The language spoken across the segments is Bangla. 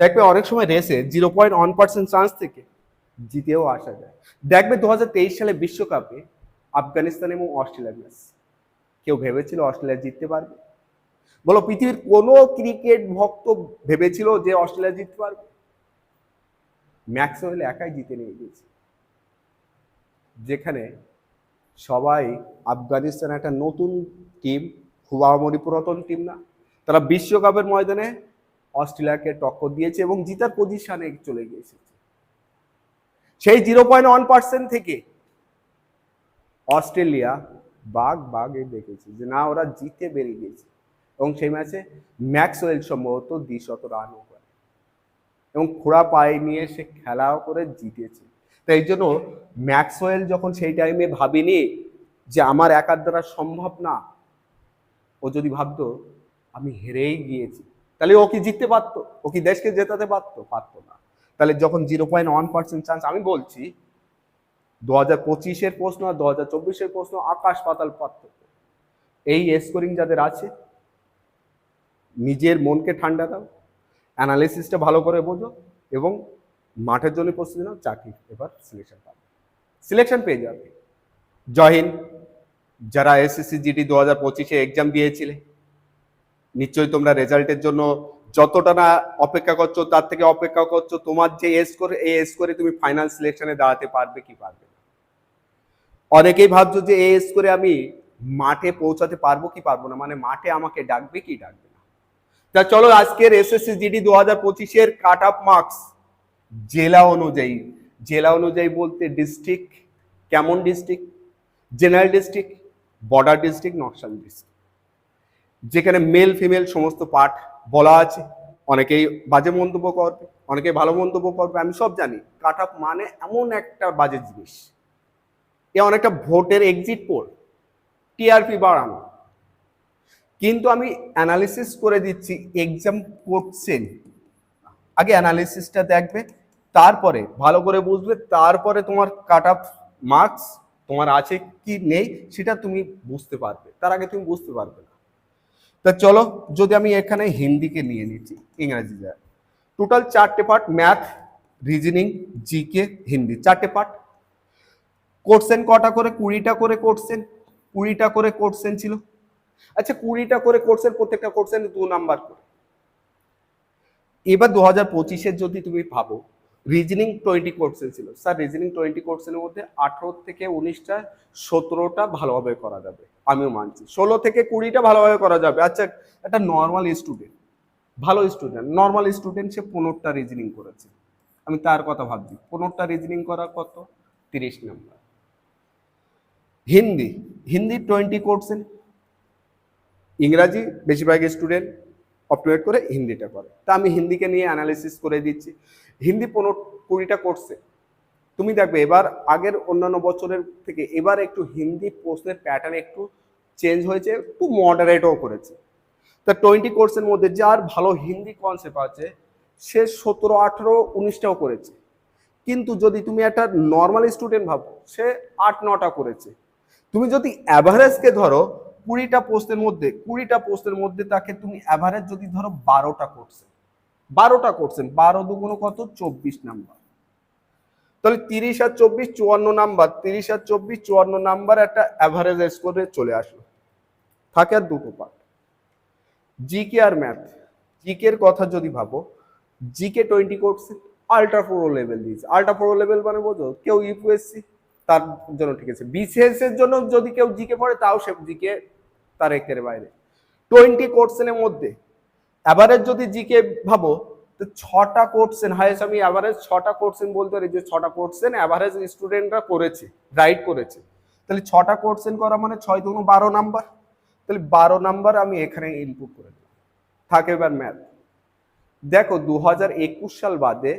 দেখবে অনেক সময় রেসে zero point one percent chance থেকে জিতেও আসা যায়। দেখবে দু হাজার তেইশ সালে বিশ্বকাপে আফগানিস্তান এবং অস্ট্রেলিয়া ম্যাচ কেউ ভেবেছিল অস্ট্রেলিয়া জিততে পারবে? বলো, পৃথিবীর কোনো ক্রিকেট ভক্ত ভেবেছিল যে অস্ট্রেলিয়া জিততে পারবে? ম্যাক্সওয়েল একাই জিতে নিয়ে গিয়েছে। যেখানে সবাই আফগানিস্তান একটা নতুন টিম খুব আহামরি পুরাতন টিম না। তারা বিশ্বকাপের ময়দানে অস্ট্রেলিয়াকে টক্কর দিয়েছে এবং জিতার পজিশনে চলে গিয়েছে। সেই জিরো পয়েন্ট ওয়ান পার্সেন্ট থেকে অস্ট্রেলিয়া বাঘ বাঘে দেখেছে যে না, ওরা জিতে বেরিয়ে গিয়েছে। এবং সেই ম্যাচে ম্যাক্সওয়েল সম্ভবত দ্বিশত রানও করে। এবং খোড়া পায়ে নিয়ে সে খেলাও করে জিতেছে। তাই জন্য ম্যাক্সওয়েল যখন সেই টাইমে ভাবিনি যে আমার একার দ্বারা সম্ভব না, ও যদি ভাবতো, আমি হেরেই গিয়েছি। তাহলে ও কি জিততে পারতো ও কি দেশকে জেতাতে পারতো পারতো না। তাহলে যখন zero point one percent chance আমি বলছি, দু হাজার পঁচিশের প্রশ্ন আর দু হাজার চব্বিশের প্রশ্ন আকাশ পাতাল পার্থক্য। এই স্কোরিং যাদের আছে, নিজের মনকে ঠান্ডা দাও অ্যানালিসিসটা ভালো করে বোঝো এবং মাঠের জন্য প্রস্তুতি নাও, চাকরি এবার সিলেকশন পাবে। সিলেকশন পেয়ে যাবে। জয় হিন্দ। যারা এসএসসি জিডি দু হাজার পঁচিশে এক্সাম দিয়েছিলে নিশ্চয়ই তোমরা রেজাল্টের জন্য যতটা না অপেক্ষা করছ, তার থেকে অপেক্ষা করছ, তোমার যে এস করে এই এস করে তুমি ফাইনাল সিলেকশনে দাঁড়াতে পারবে কি পারবে অনেকেই ভাবছ যে এস করে আমি মাঠে পৌঁছাতে পারব কি পারব না মানে মাঠে আমাকে ডাকবে কি ডাকবে না। তা চলো, আজকের এসএসসি জিডি দু হাজার পঁচিশের কাট আপ মার্কস জেলা অনুযায়ী জেলা অনুযায়ী বলতে ডিস্ট্রিক্ট কেমন district general district border district Naxal district যেখানে মেল ফিমেল সমস্ত পার্ট বলা আছে। অনেকেই বাজে মন্তব্য করবে, অনেকেই ভালো মন্তব্য করবে, আমি সব জানি। কাট আপ মানে এমন একটা বাজে জিনিস। এ অনেকটা ভোটের এক্সিট পোল টিআরপি বাড়ানো। কিন্তু আমি অ্যানালিসিস করে দিচ্ছি এক্সাম করছেন। আগে অ্যানালিসিসটা দেখবে, তারপরে ভালো করে বুঝবে, তারপরে তোমার কাট আপ মার্কস তোমার আছে কি নেই, সেটা তুমি বুঝতে পারবে। তার আগে তুমি বুঝতে পারবে না। তা চলো, যদি আমি এখানে হিন্দিকে নিয়ে নিচ্ছি, ইংরাজি যায় টোটাল চারটে part math reasoning GK Hindi. চারটে পার্ট কোর্সেন কটা করে, কুড়িটা করে কোর্সেন কুড়িটা করে কোর্সেন ছিল। আচ্ছা কুড়িটা করে কোর্সেন প্রত্যেকটা কোর্সেন দু নাম্বার করে। এবার দু হাজার পঁচিশের যদি তুমি ভাবো রিজনিং টোয়েন্টি কোর্সেন ছিল। স্যার রিজনিং টোয়েন্টি কোর্সের মধ্যে আঠেরো থেকে উনিশটা, সতেরোটা ভালোভাবে করা যাবে। আমিও মানছি। ষোলো থেকে কুড়িটা ভালোভাবে করা যাবে। আচ্ছা একটা নর্মাল স্টুডেন্ট ভালো স্টুডেন্ট নর্মাল স্টুডেন্ট সে পনেরোটা রিজনিং করেছে। আমি তার কথা ভাবছি। পনেরোটা রিজনিং করা কত? তিরিশ নাম্বার হিন্দি হিন্দি টোয়েন্টি কোর্সেন ইংরাজি বেশিরভাগ স্টুডেন্ট অপারেট করে হিন্দিটা করে। তা আমি হিন্দিকে নিয়ে অ্যানালিসিস করে দিচ্ছি। হিন্দি পনেরো কুড়িটা করছে তুমি দেখবে এবার আগের অন্যান্য বছরের থেকে এবার একটু হিন্দি প্রশ্নের প্যাটার্ন একটু চেঞ্জ হয়েছে একটু মডারেটও করেছে। তা টোয়েন্টি কোর্সের মধ্যে যার ভালো হিন্দি কনসেপ্ট আছে, সে সতেরো, আঠেরো, উনিশটাও করেছে। কিন্তু যদি তুমি একটা নর্মাল স্টুডেন্ট ভাবো, সে আট, নটা করেছে। তুমি যদি অ্যাভারেজকে ধরো, কুড়িটা পোস্টের মধ্যে, কুড়িটা পোস্টের মধ্যে তাকে তুমি অ্যাভারেজ যদি ধরো বারোটা করছে বারোটা করছেন, বারো দুগুণ কত? চব্বিশ নাম্বার। তাহলে তিরিশ আর চব্বিশ, চুয়ান্ন নাম্বার। তিরিশ আর চব্বিশ, চুয়ান্ন নাম্বার একটা অ্যাভারেজ স্কোরে চলে আসলো। থাকে আর দুটো পার্ট জিকে আর ম্যাথ জিকের কথা যদি ভাবো জিকে টোয়েন্টি করছে আল্ট্রা প্রো লেভেল দিয়েছে। আল্ট্রা প্রো লেভেল মানে বোঝো, কেউ ইউপিএসসি তার জন্য ঠিক আছে। বিসিএস এর জন্য যদি কেউ জিকে পড়ে, তাও সে জিকে তার একের বাইরে। টোয়েন্টি কোর্সেনের মধ্যে অ্যাভারেজ যদি জিকে ভাবো, তো ছটা কোর্সেন হাইয়েস্ট আমি অ্যাভারেজ ছটা কোর্সেন বলতে পারি, যে ছটা কোর্সেন অ্যাভারেজ স্টুডেন্টরা করেছে রাইট করেছে। তাহলে ছটা কোর্সেন করা মানে ছয় দুগুণ বারো নাম্বার। তাহলে বারো নাম্বার আমি এখানে ইনপুট করে দিলাম থাকে এবার ম্যাথ দেখো দু হাজার একুশ সাল বাদে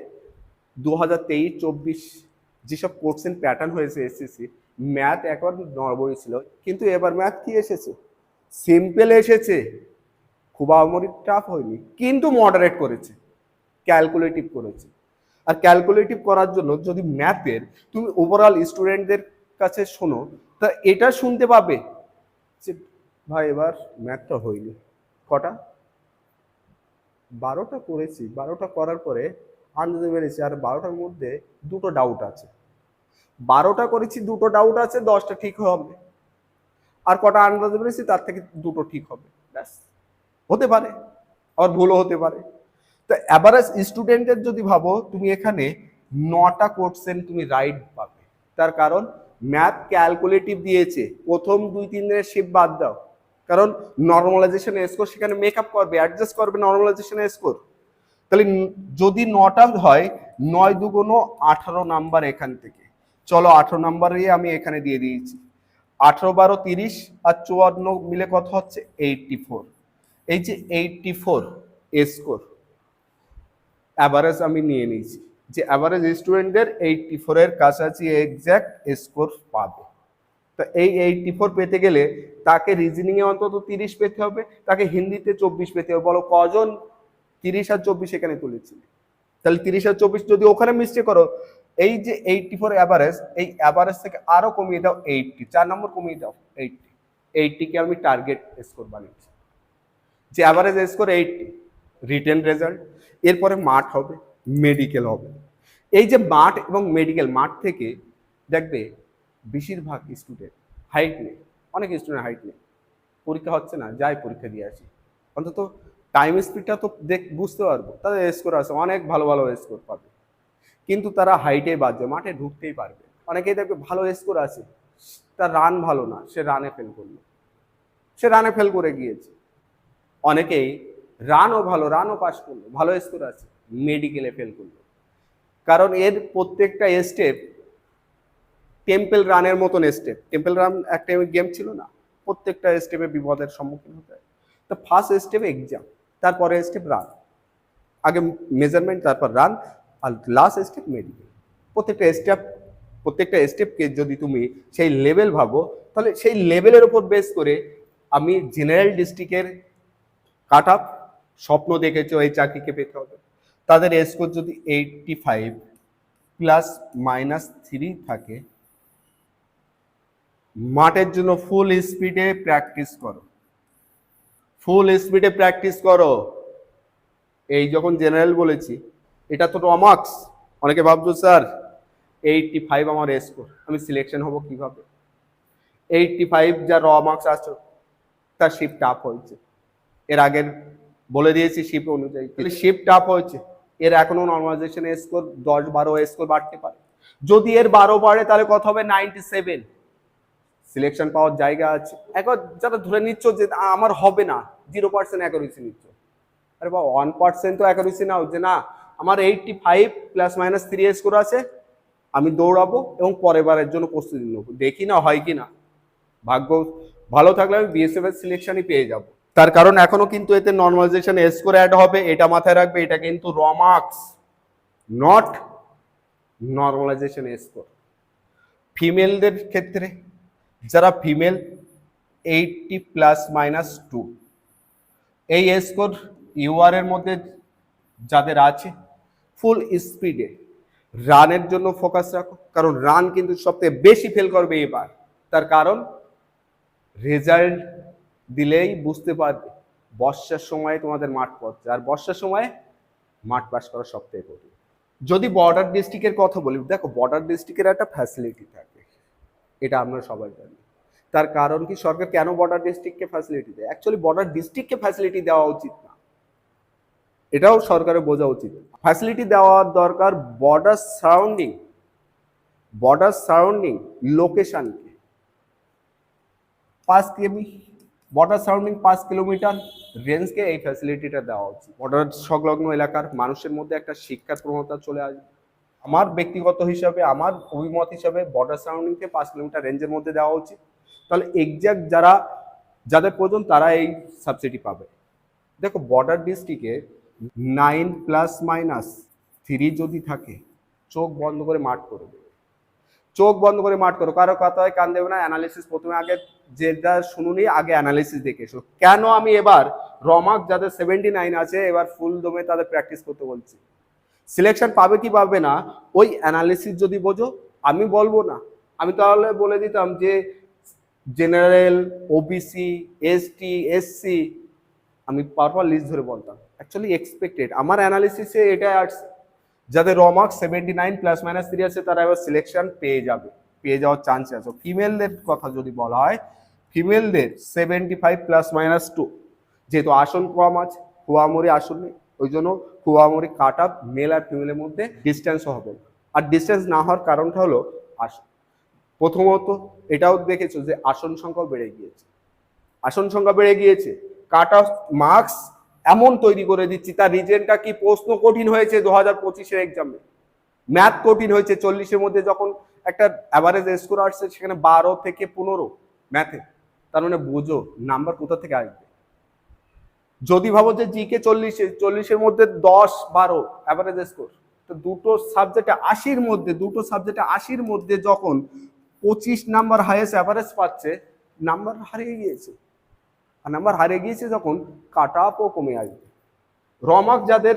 দু হাজার তেইশ, চব্বিশ যেসব কোর্সেন প্যাটার্ন হয়েছে এসএসসি ম্যাথ একবার নর্মালি ছিল। কিন্তু এবার ম্যাথ কি এসেছে? সিম্পল এসেছে। খুব আমরি টাফ হয়নি, কিন্তু মডারেট করেছে ক্যালকুলেটিভ করেছে। আর ক্যালকুলেটিভ করার জন্য যদি ম্যাথের তুমি ওভারঅল স্টুডেন্টদের কাছে শোনো, তা এটা শুনতে পাবে যে, ভাই, এবার ম্যাথটা হয়নি। কটা? বারোটা করেছি, বারোটা করার পরে আনতে পেরেছি, আর বারোটার মধ্যে দুটো ডাউট আছে। বারোটা করেছি, দুটো ডাউট আছে, দশটা ঠিক হবে। আর কটা আন্দাজে পেরেছি, তার থেকে দুটো ঠিক হবে। ব্যাস। হতে পারে আর ভুলও হতে পারে। তো অ্যাভারেজ স্টুডেন্টের যদি ভাবো, তুমি এখানে নটা কোশ্চেন তুমি রাইট পাবে। তার কারণ ম্যাথ ক্যালকুলেটিভ দিয়েছে। প্রথম দুই, তিন দিনের শিপ বাদ দাও। কারণ নর্মালাইজেশন স্কোর সেখানে মেকআপ করবে অ্যাডজাস্ট করবে নর্মালাইজেশন স্কোর তাহলে যদি নটা হয়, নয় দুগুণ আঠারো নাম্বার এখান থেকে। চলো আঠারো নাম্বারই আমি এখানে দিয়ে দিয়েছি। আঠারো বারো তিরিশ আর চুয়ান্ন মিলে কত হচ্ছে? এইটটি ফোর এই যে এইটটি ফোর স্কোর অ্যাভারেজ আমি নিয়ে নিয়েছি, যে অ্যাভারেজ স্টুডেন্টদের এইটটি ফোরের কাছাকাছি এক্স্যাক্ট স্কোর পাবে। তো এই এইটটি ফোর পেতে গেলে তাকে রিজনিংয়ে অন্তত তিরিশ পেতে হবে, তাকে হিন্দিতে চব্বিশ পেতে হবে। বলো কজন তিরিশ আর চব্বিশ এখানে তুলেছি? তাহলে তিরিশ আর চব্বিশ যদি ওখানে মিস্টেক করো, এই যে এইটটি ফোর অ্যাভারেজ এই অ্যাভারেজ থেকে আরও কমিয়ে দাও এইটটি চার নম্বর কমিয়ে দাও এইটটি এইটটিকে আমি টার্গেট স্কোর বানিয়েছি। যে average score eighty written result এরপরে মাঠ হবে মেডিকেল হবে। এই যে মাঠ এবং মেডিকেল মাঠ থেকে দেখবে বেশিরভাগ স্টুডেন্ট হাইট নেই, অনেক স্টুডেন্ট হাইট নেই। পরীক্ষা হচ্ছে না, যাই পরীক্ষা দিয়ে আসি। অন্তত টাইম স্পিডটা তো দেখ, বুঝতে পারব, তাদের স্কোর আছে, অনেক ভালো ভালো স্কোর পাবে। কিন্তু তারা হাইটে বাজবে মাঠে ঢুকতেই পারবে। অনেকেই দেখবে ভালো স্কোর আছে, তার রান ভালো না, সে রানে ফেল করল। সে রানে ফেল করে গিয়েছে। অনেকেই রানও ভালো, রানও পাস করল, ভালো স্কোর আছে মেডিকেলে ফেল করল। কারণ এর প্রত্যেকটা স্টেপ টেম্পল রানের মতন স্টেপ টেম্পল রান একটা গেম ছিল না, প্রত্যেকটা স্টেপে বিপদের সম্মুখীন হতে হয়। তো ফার্স্ট স্টেপ এক্সাম তারপরে স্টেপ রান আগে মেজারমেন্ট তারপর রান আর লাস্ট স্টেপ মেডিকেল প্রত্যেকটা স্টেপ প্রত্যেকটা স্টেপকে যদি তুমি সেই লেভেল ভাবো, তাহলে সেই লেভেলের উপর বেস করে আমি জেনারেল ডিস্ট্রিক্টের কাট আপ, স্বপ্ন দেখেছ এই চাকরিকে পেতে হবে। তাদের স্কোর যদি eighty five plus minus three থাকে, মাঠের জন্য ফুল স্পিডে প্র্যাকটিস করো। ফুল স্পিডে প্র্যাকটিস করো। এই যখন জেনারেল বলেছি, এটা তো রমার্কস অনেকে ভাবছ, স্যার এইটটি ফাইভ আমার স্কোর আমি সিলেকশন হব কীভাবে? এইটটি ফাইভ যা র মার্কস আসছো, তার শিফট আপ হয়েছে। এর আগের বলে দিয়েছি শিফট অনুযায়ী। তাহলে শিফট আপ হয়েছে। এর এখনও নর্মালাইজেশন স্কোর দশ বারো স্কোর বাড়তে পারে। যদি এর বারো বাড়ে, তাহলে কত হবে নাইনটি সেভেন সিলেকশন পাওয়ার জায়গা আছে। একবার যারা ধরে নিচ্ছ যে আমার হবে না জিরো পার্সেন্ট অ্যাকুরেসি নিচ্ছ। আরে বা ওয়ান পার্সেন্ট তো অ্যাকুরেসি নাও যে না, আমার eighty five plus minus three score আছে, আমি দৌড়াবো এবং পরের বারের জন্য প্রস্তুতি নেব। দেখি না হয় কি না। ভাগ্য ভালো থাকলে আমি বিএসএফ এর সিলেকশনই পেয়ে যাব। তার কারণ এখনও কিন্তু এতে নর্মালাইজেশন স্কোর অ্যাড হবে, এটা মাথায় রাখবে, এটা কিন্তু রমার্কস নট নর্মালাইজেশন স্কোর ফিমেলদের ক্ষেত্রে, যারা female eighty plus minus two এই স্কোর ইউআর এর মধ্যে যাদের আছে ফুল স্পিডে রানের জন্য ফোকাস রাখো, কারণ রান কিন্তু সবথেকে বেশি ফেল করবে এবার। তার কারণ রেজাল্ট দিলেই বুঝতে পারবে, বর্ষার সময় তোমাদের মাঠ পড়ছে। আর বর্ষার সময় মাঠ পাস করা সব থেকে কঠিন। যদি বর্ডার ডিস্ট্রিক্টের কথা বলি, দেখো বর্ডার ডিস্ট্রিক্টের একটা ফ্যাসিলিটি থাকে, এটা আমরা সবাই জানি। তার কারণ কি, সরকার কেন বর্ডার ডিস্ট্রিক্টকে ফ্যাসিলিটি দেয়? অ্যাকচুয়ালি বর্ডার ডিস্ট্রিক্টকে ফ্যাসিলিটি দেওয়া উচিত না। এটাও সরকারের বোঝা উচিত। ফ্যাসিলিটি দেওয়ার দরকার বর্ডার সারাউন্ডিং বর্ডার সারাউন্ডিং লোকেশনকে পাঁচ কিমি বর্ডার সারাউন্ডিং পাঁচ কিলোমিটার রেঞ্জকে এই ফ্যাসিলিটিটা দেওয়া উচিত বর্ডার সংলগ্ন এলাকার মানুষের মধ্যে একটা শিক্ষার প্রবণতা চলে আসবে। আমার ব্যক্তিগত হিসাবে, আমার অভিমত হিসাবে বর্ডার সারাউন্ডিংকে পাঁচ কিলোমিটার রেঞ্জের মধ্যে দেওয়া উচিত তাহলে এক্সাক্ট যারা, যাদের প্রয়োজন, তারা এই সাবসিডি পাবে। দেখো বর্ডার ডিস্ট্রিক্টে নাইন প্লাস মাইনাস থ্রি যদি থাকে, চোখ বন্ধ করে মাঠ করে দেবে। চোখ বন্ধ করে মাঠ করো। কারও কথায় কান দেবে না অ্যানালিসিস প্রথমে আগে যেটা শুনুনি, আগে অ্যানালিসিস দেখে এসো। কেন আমি এবার রমাক যাদের সেভেন্টি নাইন আছে, এবার ফুল দমে তাদের প্র্যাকটিস করতে বলছি? সিলেকশন পাবে কি পাবে না, ওই অ্যানালিসিস যদি বোঝো, আমি বলব না। আমি তাহলে বলে দিতাম যে জেনারেল ওবিসি এসটি এসসি আমি পারপার লিস্ট ধরে বলতাম। অ্যাকচুয়ালি এক্সপেক্টেড আমার অ্যানালিসিসে এটা আসছে র remark seventy nine plus minus three আছে, তারা এবার সিলেকশন পেয়ে যাবে, পেয়ে যাওয়ার চান্স আছে। ফিমেলদের কথা যদি বলা হয় ফিমেলদের seventy five plus minus two যেহেতু আসন কম আছে, হুয়ামরি আসন নেই, ওই জন্য হুয়ামরি কাট আপ মেল আর ফিমেলের মধ্যে ডিস্টেন্সও হবে আর ডিস্টেন্স না হওয়ার কারণটা হলো আসন প্রথমত এটাও দেখেছ যে আসন সংখ্যাও বেড়ে গিয়েছে। আসন সংখ্যা বেড়ে গিয়েছে। কাট অফ মার্কস এমন তৈরি করে দিচ্ছি, তার রিজেনটা কি প্রশ্ন কঠিন হয়েছে দু হাজার পঁচিশের এক্সামে ম্যাথ কঠিন হয়েছে চল্লিশের মধ্যে যখন একটা অ্যাভারেজ স্কোর আসছে সেখানে বারো থেকে পনেরো ম্যাথে। তার মানে বোঝো, নাম্বার কোথা থেকে আসবে? যদি ভাবো যে জিকে চল্লিশে, চল্লিশের মধ্যে দশ, বারো অ্যাভারেজ স্কোর তো দুটো সাবজেক্টে আশির মধ্যে, দুটো সাবজেক্টে আশির মধ্যে যখন পঁচিশ নাম্বার হাইয়েস্ট অ্যাভারেজ পাচ্ছে, নাম্বার হারিয়ে গিয়েছে। আর নাম্বার হারিয়ে গিয়েছে যখন কাট আপও কমে আসবে। রমাক যাদের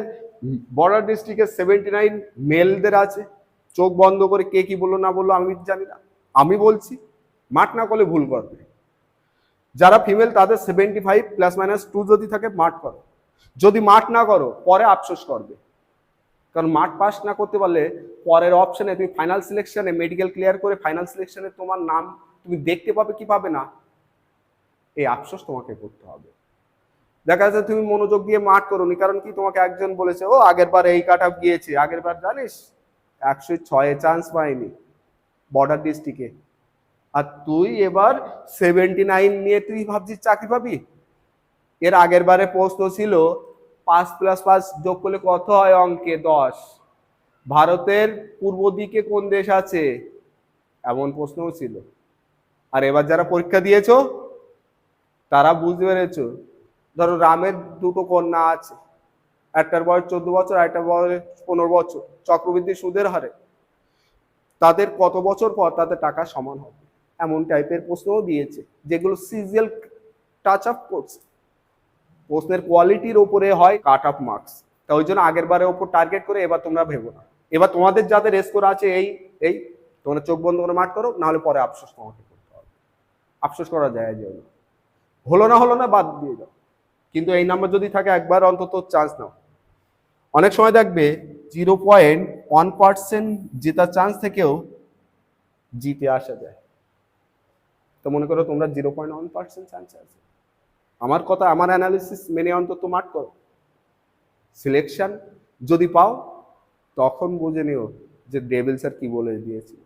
বর্ডার ডিস্ট্রিক্টের সেভেন্টি নাইন মেলদের আছে, চোখ বন্ধ করে কে কি বলল না বলল আমি জানি না। আমি বলছি, মাঠ না করলে ভুল করবে। যারা ফিমেল তাদের seventy five plus minus two যদি থাকে, মাঠ করো। যদি মাঠ না করো, পরে আফসোস করবে। কারণ মাঠ পাস না করতে পারলে পরের অপশানে তুমি ফাইনাল সিলেকশনে মেডিকেল ক্লিয়ার করে ফাইনাল সিলেকশনে তোমার নাম তুমি দেখতে পাবে কি পাবে না এই আফসোস তোমাকে করতে হবে। দেখা যাচ্ছে তুমি মনোযোগ দিয়ে মাঠ করোনি, কারণ কি তোমাকে একজন বলেছে, ও, আগের বার এই কাট আপ গিয়েছে। আগের বার জানিস, একশো ছয়ে চান্স পাইনি বর্ডার ডিস্ট্রিক্টে আর তুই এবার সেভেন্টি নাইন নিয়ে তুই ভাবছিস চাকরি পাবি? এর আগের বারে প্রশ্ন ছিল, পাঁচ প্লাস পাঁচ যোগ করলে কত হয় অঙ্কে? দশ। ভারতের পূর্ব দিকে কোন দেশ আছে? এমন প্রশ্নও ছিল। আর এবার যারা পরীক্ষা দিয়েছ তারা বুঝতে পেরেছ? ধরো রামের দুটো কন্যা আছে। একটার বয়স চোদ্দ বছর আর একটার বয়স পনেরো বছর। চক্রবৃদ্ধি সুদের হারে। তাদের কত বছর পর তাদের টাকা সমান হবে? এমন টাইপের প্রশ্নও দিয়েছে, যেগুলো সিজিএল টাচ আপ করছে। প্রশ্নের কোয়ালিটির ওপরে হয় কাট আপ মার্কস তা ওই জন্য আগের বারের ওপর টার্গেট করে এবার তোমরা ভেবো না। এবার তোমাদের যাদের স্কোর আছে এই এই, তোমরা চোখ বন্ধ করে মাঠ করো, নাহলে পরে আফসোস তোমাকে করতে হবে। আফসোস করা যায় যে। হলো না হলো না, বাদ দিয়ে দাও। কিন্তু এই নাম্বার যদি থাকে, একবার অন্তত চান্স নাও। অনেক সময় দেখবে জিরো পয়েন্ট ওয়ান পার্সেন্ট জেতার চান্স থেকেও জিতে আসা যায়। তো মনে করো তোমরা zero point one percent chance আছে। আমার কথা, আমার অ্যানালিসিস মেনে অন্তত মাঠ করো। সিলেকশন যদি পাও, তখন বুঝে নিও যে ডেভিল স্যার কি বলে দিয়েছিল।